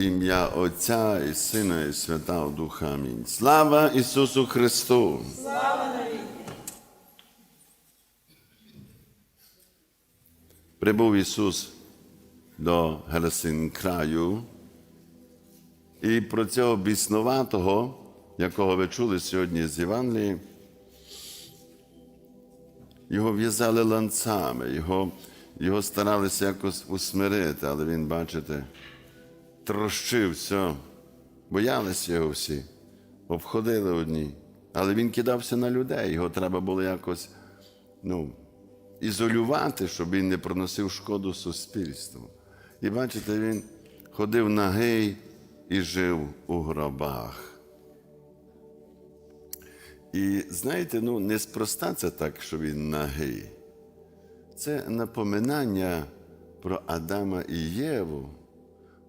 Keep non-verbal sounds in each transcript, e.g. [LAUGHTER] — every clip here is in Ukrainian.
Ім'я Отця і Сина, і Святого Духа. Амінь. Слава Ісусу Христу! Слава Прибув Ісус до Гелесин краю, і про цього біснуватого, якого ви чули сьогодні з Євангелії, його в'язали ланцами, його, його старалися якось усмирити, але він, бачите, трощив все, боялися його всі, обходили одні. Але він кидався на людей, його треба було якось ну, ізолювати, щоб він не проносив шкоду суспільству. І бачите, він ходив нагий і жив у гробах. І знаєте, ну неспроста це так, що він нагий. Це напоминання про Адама і Єву.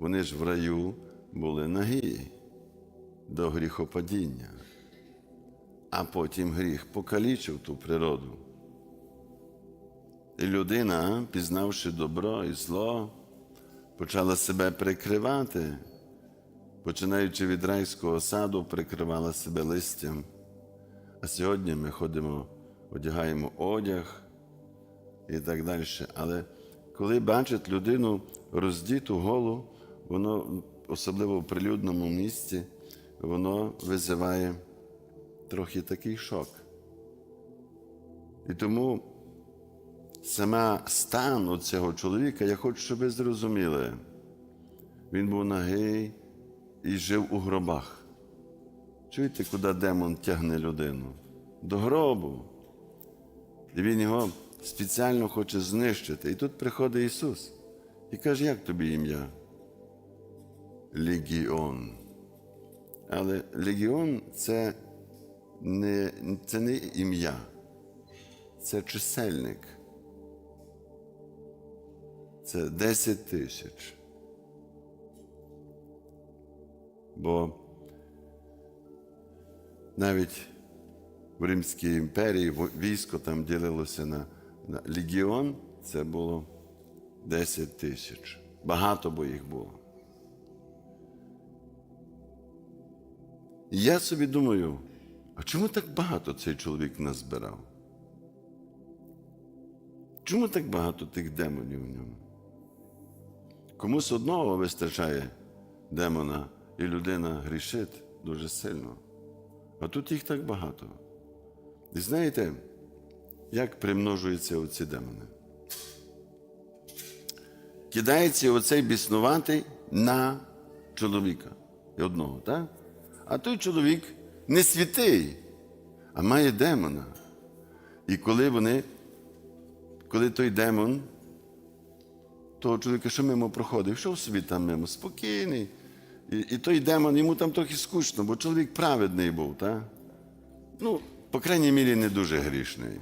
Вони ж в раю були нагі до гріхопадіння, а потім гріх покалічив ту природу. І людина, пізнавши добро і зло, почала себе прикривати, починаючи від райського саду, прикривала себе листям. А сьогодні ми ходимо, одягаємо одяг і так далі. Але коли бачить людину роздіту голу, воно, особливо в прилюдному місці, воно визиває трохи такий шок. І тому сама стан цього чоловіка, я хочу, щоб ви зрозуміли. Він був нагий і жив у гробах. Чуєте, куди демон тягне людину? До гробу. І він його спеціально хоче знищити. І тут приходить Ісус і каже, як тобі ім'я? Легіон. Але легіон це не, це не ім'я, це чисельник. Це 10 тисяч. Бо навіть в Римській імперії військо там ділилося на, на легіон, це було 10 тисяч. Багато бо їх було. Я собі думаю, а чому так багато цей чоловік назбирав? Чому так багато тих демонів в ньому? Комусь одного вистачає демона, і людина грішить дуже сильно. А тут їх так багато. І знаєте, як примножуються оці демони? Кидається оцей біснуватий на чоловіка і одного, так? А той чоловік не святий, а має демона. І коли вони, коли той демон, того чоловіка, що мимо проходив, йшов собі там мимо, спокійний. І і той демон, йому там трохи скучно, бо чоловік праведний був, так? Ну, по крайній мірі, не дуже грішний.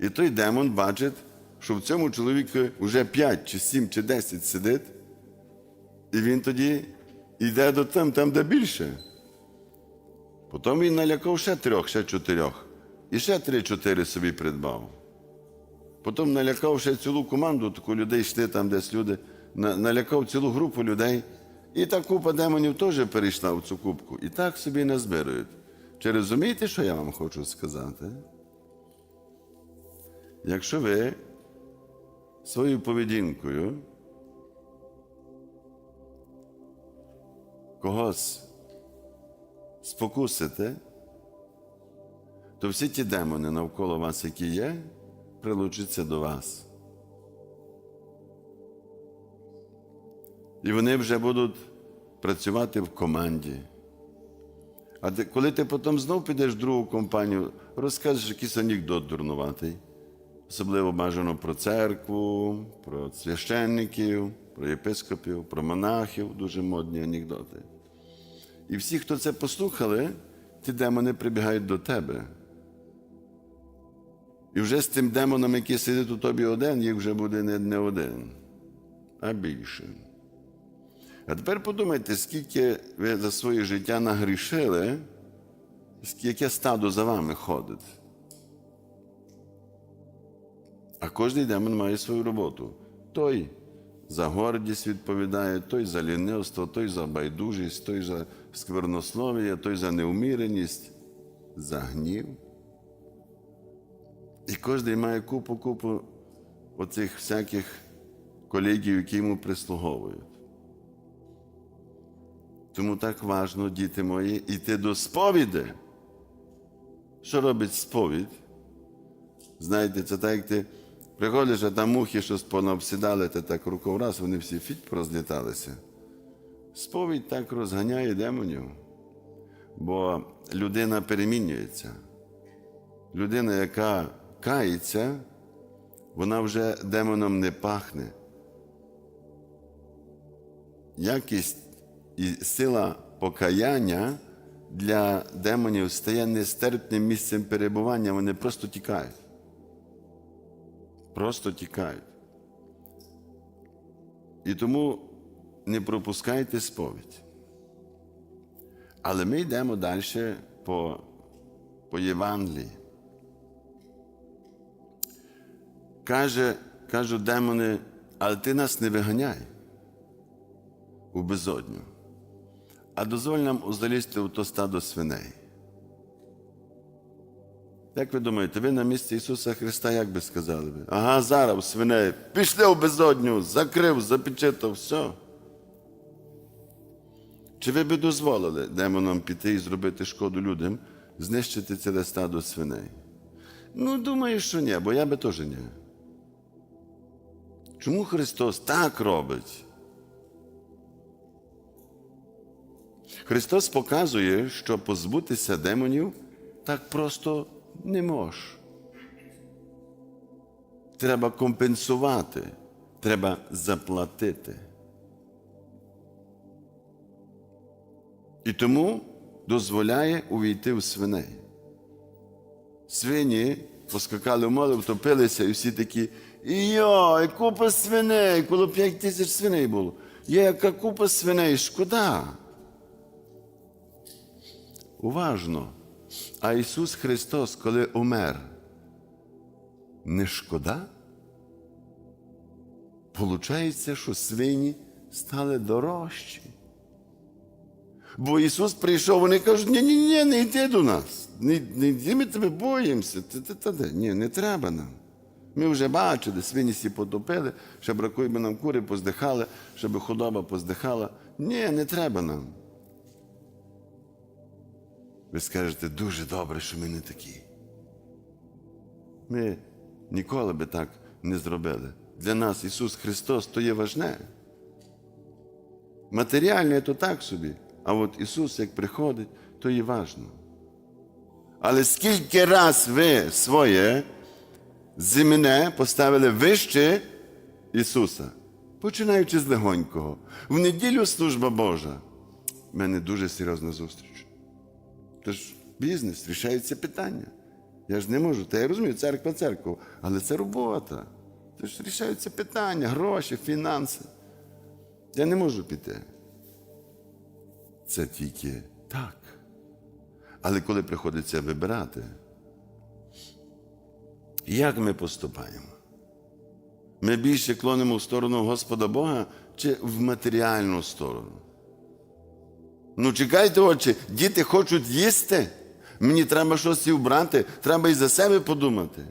І той демон бачить, що в цьому чоловіку вже 5, чи 7, чи 10 сидить, і він тоді йде до там, там, де більше. Потім він налякав ще трьох, ще чотирьох. І ще три-чотири собі придбав. Потім налякав ще цілу команду, таку людей йшли там, десь люди, налякав цілу групу людей. І та купа демонів теж перейшла в цю кубку. І так собі назбирують. Чи розумієте, що я вам хочу сказати? Якщо ви своєю поведінкою когось спокусите, то всі ті демони навколо вас, які є, прилучаться до вас. І вони вже будуть працювати в команді. А ти, коли ти потім знов підеш в другу компанію, розкажеш якийсь анекдот дурнуватий, особливо бажано про церкву, про священників, про єпископів, про монахів, дуже модні анекдоти. І всі, хто це послухали, ті демони прибігають до тебе. І вже з тим демоном, який сидить у тобі один, їх вже буде не, не один, а більше. А тепер подумайте, скільки ви за своє життя нагрішили, яке стадо за вами ходить. А кожен демон має свою роботу. Той за гордість відповідає, той за лінивство, той за байдужість, той за сквернослов'я, той за неуміреність, за гнів. І кожен має купу-купу оцих всяких колегів, які йому прислуговують. Тому так важно, діти мої, йти до сповіді. Що робить сповідь? Знаєте, це так, як ти приходиш, а там мухи щось понаобсідали, ти так рукав раз, вони всі фіть порозліталися. Сповідь так розганяє демонів, бо людина перемінюється. Людина, яка кається, вона вже демоном не пахне. Якість і сила покаяння для демонів стає нестерпним місцем перебування, вони просто тікають. Просто тікають. І тому не пропускайте сповідь. Але ми йдемо далі по, по Євангелії. Каже, кажуть демони, але ти нас не виганяй у безодню, а дозволь нам залізти у то стадо свиней. Як ви думаєте, ви на місці Ісуса Христа як би сказали? Ага, зараз свиней, пішли в безодню, закрив, запечатав, все. Чи ви би дозволили демонам піти і зробити шкоду людям, знищити ціле стадо свиней? Ну, думаю, що ні, бо я би теж ні. Чому Христос так робить? Христос показує, що позбутися демонів так просто не може. Треба компенсувати, треба заплатити. І тому дозволяє увійти в свиней. Свині поскакали в море, втопилися, і всі такі, йой, купа свиней, коло п'ять тисяч свиней було. Є яка купа свиней, шкода. Уважно. А Ісус Христос, коли умер, не шкода? Получається, що свині стали дорожчі. Бо Ісус прийшов, вони кажуть, ні, ні, ні, не йди до нас. Не, не йди, ми тебе боїмося. Та, та, та, та. Ні, не треба нам. Ми вже бачили, свині всі потопили, ще бракує би нам кури поздихали, щоб худоба поздихала. Ні, не треба нам. Ви скажете, дуже добре, що ми не такі. Ми ніколи би так не зробили. Для нас Ісус Христос то є важне. Матеріальне то так собі, а от Ісус, як приходить, то є важно. Але скільки раз ви своє земне поставили вище Ісуса, починаючи з легонького. В неділю служба Божа. У мене дуже серйозна зустріч. Тож бізнес, рішається питання. Я ж не можу, та я розумію, церква церква, але це робота. Тож рішаються питання, гроші, фінанси. Я не можу піти. Це тільки так. Але коли приходиться вибирати, як ми поступаємо? Ми більше клонимо в сторону Господа Бога чи в матеріальну сторону? Ну, чекайте, очі, діти хочуть їсти. Мені треба щось і вбрати, треба і за себе подумати.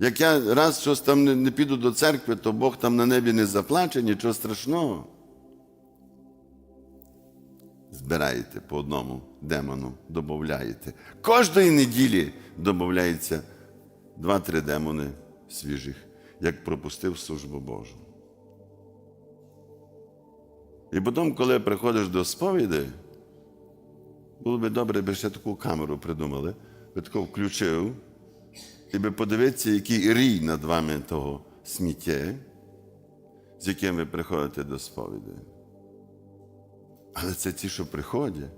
Як я раз щось там не піду до церкви, то Бог там на небі не заплаче, нічого страшного. Збираєте по одному демону, додаєте. Кожної неділі додається два-три демони свіжих, як пропустив службу Божу. І потім, коли приходиш до сповіді, було би добре, би ще таку камеру придумали, би таку включив, і би подивитися, який рій над вами того сміття, з яким ви приходите до сповіді. Але це ті, що приходять.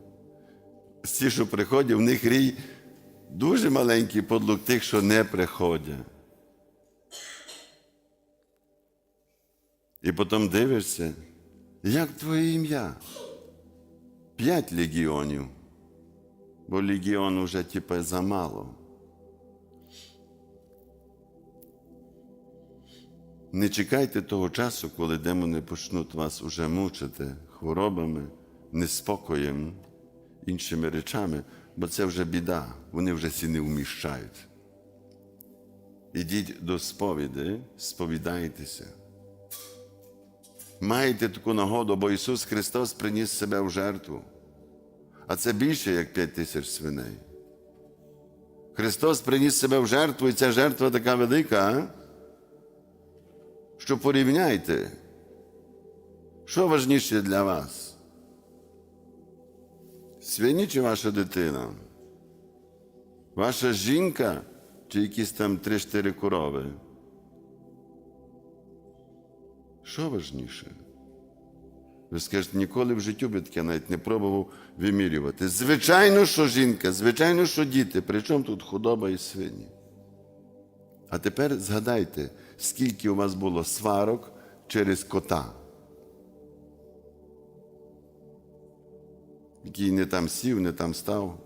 Ті, що приходять, в них рій дуже маленький подлук тих, що не приходять. І потім дивишся, як твоє ім'я? П'ять легіонів, бо легіон уже типа замало. Не чекайте того часу, коли демони почнуть вас уже мучити хворобами, неспокоєм, іншими речами, бо це вже біда, вони вже всі не вміщають. Ідіть до сповіди, сповідайтеся. Маєте таку нагоду, бо Ісус Христос приніс себе в жертву. А це більше, як п'ять тисяч свиней. Христос приніс себе в жертву, і ця жертва така велика, що порівняйте, що важніше для вас? Свині чи ваша дитина? Ваша жінка чи якісь там 3-4 корови? Що важніше? Ви скажете, ніколи в житті би таке навіть не пробував вимірювати. Звичайно, що жінка, звичайно, що діти. Причому тут худоба і свині. А тепер згадайте, скільки у вас було сварок через кота, який не там сів, не там став.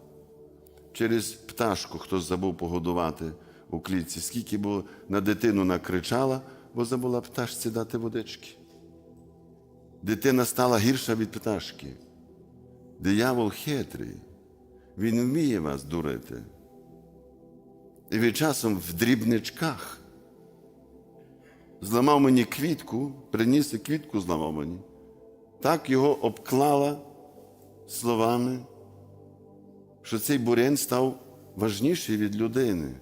Через пташку хтось забув погодувати у клітці, скільки було на дитину накричала, бо забула пташці дати водички. Дитина стала гірша від пташки. Диявол хитрий, він вміє вас дурити. І ви часом в дрібничках зламав мені квітку, приніс і квітку зламав мені. Так його обклала словами, що цей бурян став важніший від людини.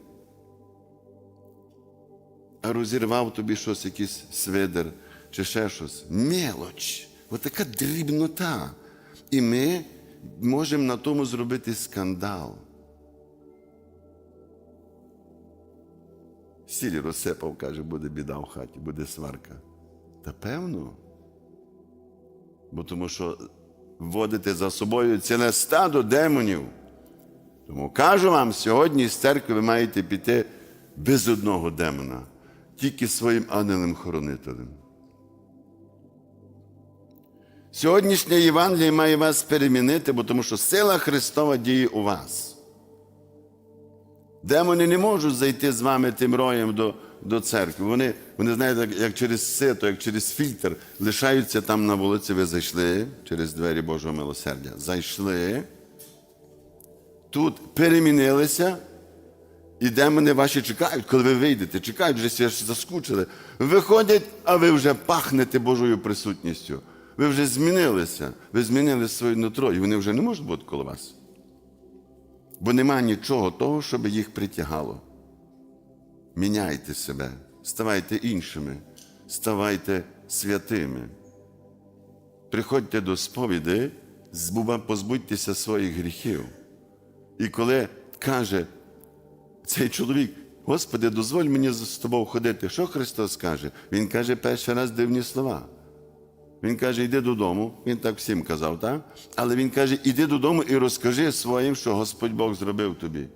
А розірвав тобі щось, якийсь свидер чи ще щось. Мелоч. Отака дрібнота. І ми можемо на тому зробити скандал. Сіль розсипав, каже, буде біда в хаті, буде сварка. Та певно. Бо тому що вводите за собою ціле стадо демонів. Тому кажу вам, сьогодні з церкви ви маєте піти без одного демона, тільки своїм ангелем-хоронителем. Сьогоднішнє Євангеліє має вас перемінити, бо тому що сила Христова діє у вас. Демони не можуть зайти з вами тим роєм до, до церкви. Вони, вони знаєте, як, через сито, як через фільтр, лишаються там на вулиці. Ви зайшли через двері Божого милосердя. Зайшли, тут перемінилися, і демони ваші чекають, коли ви вийдете, чекають, вже заскучили. Виходять, а ви вже пахнете Божою присутністю. Ви вже змінилися, ви змінили своє нутро, і вони вже не можуть бути коло вас. Бо нема нічого того, щоб їх притягало. Міняйте себе, ставайте іншими, ставайте святими. Приходьте до сповіди, позбудьтеся своїх гріхів. І коли каже цей чоловік, Господи, дозволь мені з тобою ходити, що Христос каже? Він каже перший раз дивні слова. Він каже, йди додому. Він так всім казав, так? Але він каже, іди додому і розкажи своїм, що Господь Бог зробив тобі.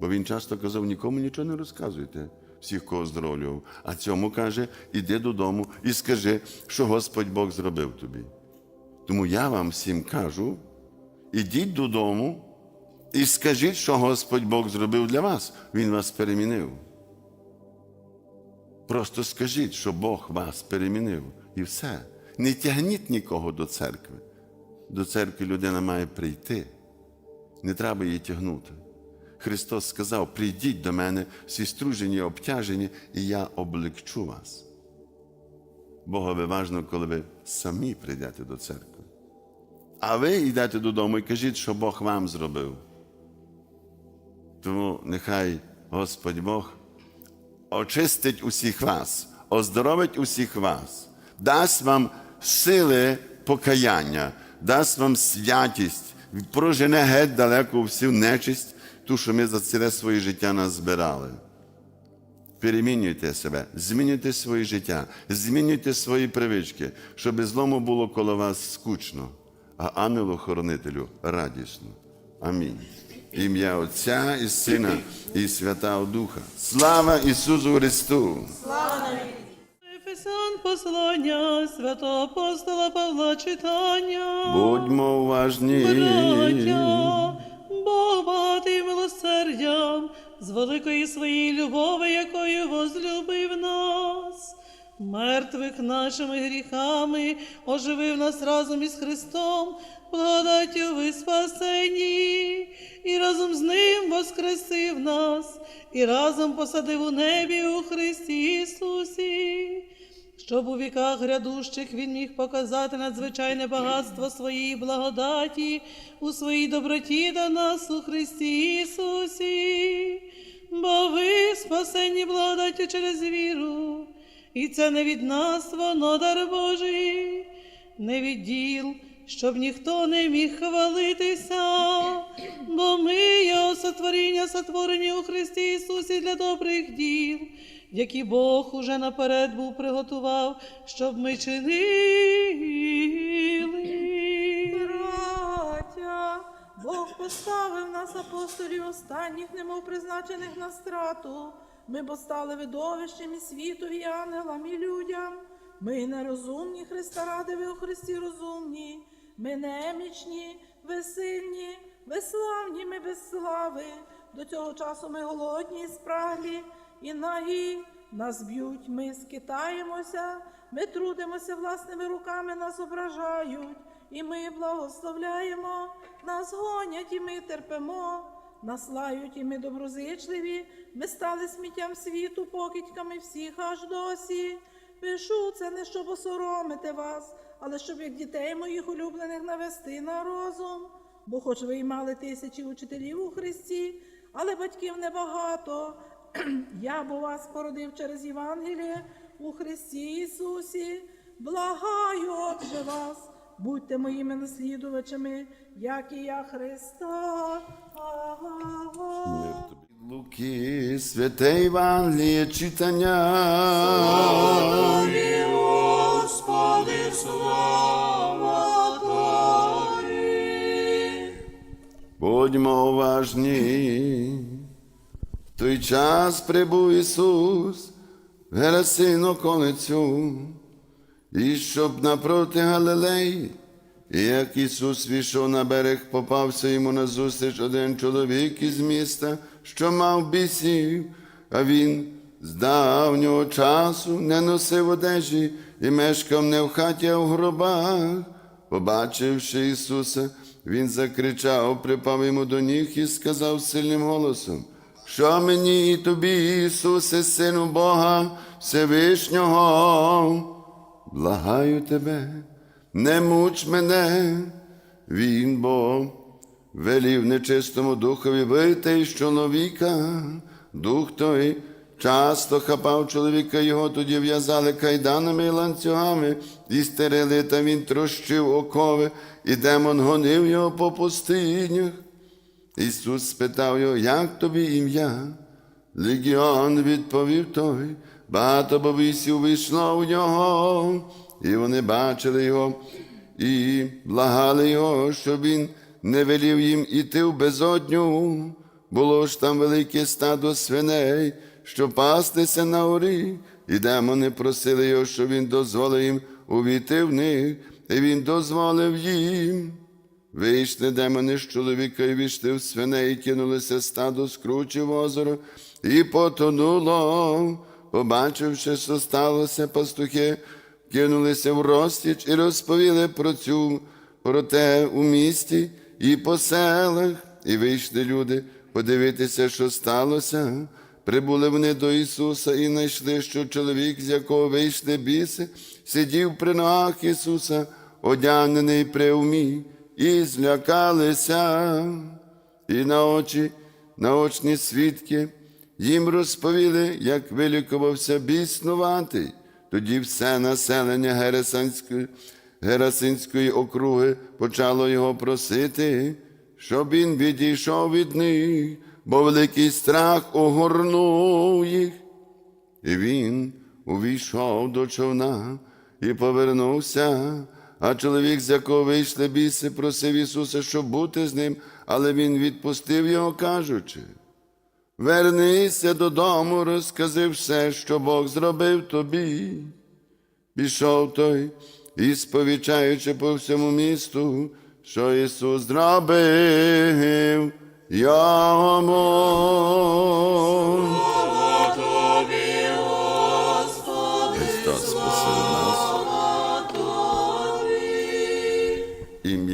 Бо він часто казав, нікому нічого не розказуйте, всіх, кого оздоровлював. А цьому каже, іди додому і скажи, що Господь Бог зробив тобі. Тому я вам всім кажу: ідіть додому і скажіть, що Господь Бог зробив для вас. Він вас перемінив. Просто скажіть, що Бог вас перемінив. І все. Не тягніть нікого до церкви. До церкви людина має прийти. Не треба її тягнути. Христос сказав: прийдіть до мене, всі стружені, обтяжені, і я облегчу вас. Богові важно, коли ви самі прийдете до церкви. А ви йдете додому і кажіть, що Бог вам зробив. Тому нехай Господь Бог очистить усіх вас, оздоровить усіх вас, дасть вам сили покаяння, дасть вам святість, прожене геть далеко всю нечисть, ту, що ми за ціле своє життя назбирали. Перемінюйте себе, змінюйте своє життя, змінюйте свої привички, щоб злому було коло вас скучно, а ангелу-хоронителю радісно. Амінь. Ім'я Отця і Сина і Святого Духа. Слава Ісусу Христу! Ефесян послання святого апостола Павла читання. Будьмо уважні. Браття, Бог багатий милосердям, з великої своєї любові, якою возлюбив нас, мертвих нашими гріхами, оживив нас разом із Христом, благодаттю ви спасені, і разом з Ним воскресив нас, і разом посадив у небі у Христі Ісусі щоб у віках грядущих він міг показати надзвичайне багатство своєї благодаті у своїй доброті до нас у Христі Ісусі, бо ви спасені благодаттю через віру, і це не від нас, воно дар Божий, не від діл, щоб ніхто не міг хвалитися, бо ми його сотворіння, сотворені у Христі Ісусі для добрих діл, які Бог уже наперед був приготував, щоб ми чинили. Браття, Бог поставив нас апостолів останніх, немов призначених на страту. Ми бо стали видовищем і світу, і ангелам, і людям. Ми нерозумні, Христа ради, ви у Христі розумні. Ми немічні, ви сильні, ви славні, ми без слави. До цього часу ми голодні і спраглі, і нагі. Нас б'ють, ми скитаємося, ми трудимося власними руками, нас ображають, і ми благословляємо, нас гонять, і ми терпимо, нас лають, і ми доброзичливі, ми стали сміттям світу, покидьками всіх аж досі. Пишу це не щоб осоромити вас, але щоб як дітей моїх улюблених навести на розум. Бо хоч ви й мали тисячі учителів у Христі, але батьків небагато. [CLEARS THROAT] Я бо вас породив через Євангеліє у Христі Ісусі. Благаю, отже вас, будьте моїми наслідувачами, як і я Христа. Луки, святе Євангеліє читання. Господи, слава Будьмо уважні. Той час прибув Ісус Герасину околицю, і щоб напроти Галилеї, як Ісус війшов на берег, попався йому назустріч один чоловік із міста, що мав бісів, а він з давнього часу не носив одежі і мешкав не в хаті, а в гробах. Побачивши Ісуса, він закричав, припав йому до ніг і сказав сильним голосом, що мені і тобі, Ісусе, Сину Бога Всевишнього, благаю тебе, не муч мене, він бо велів нечистому духові вийти з чоловіка, дух той часто хапав чоловіка його, тоді в'язали кайданами і ланцюгами, і стерили, та він трощив окови, і демон гонив його по пустинях. Ісус спитав його, як тобі ім'я? Легіон відповів той, багато бовісів вийшло у нього, і вони бачили його і благали його, щоб він не велів їм іти в безодню. Було ж там велике стадо свиней, що пастися на горі, і демони просили його, щоб він дозволив їм увійти в них, і він дозволив їм. Вийшли демони з чоловіка і війшли в свиней, і кинулися стадо скручі в озеро, і потонуло. Побачивши, що сталося, пастухи кинулися в розтіч і розповіли про цю, про те у місті і по селах, і вийшли люди подивитися, що сталося. Прибули вони до Ісуса і знайшли, що чоловік, з якого вийшли біси, сидів при ногах Ісуса, одягнений при умі, і злякалися, і на очі, наочні свідки їм розповіли, як вилікувався біснуватий. Тоді все населення Герасинської, Герасинської округи почало його просити, щоб він відійшов від них, бо великий страх огорнув їх. І він увійшов до човна і повернувся. А чоловік, з якого вийшли біси, просив Ісуса, щоб бути з ним, але Він відпустив його, кажучи. Вернися додому, розкази все, що Бог зробив тобі. Пішов той, і сповічаючи по всьому місту, що Ісус зробив йому.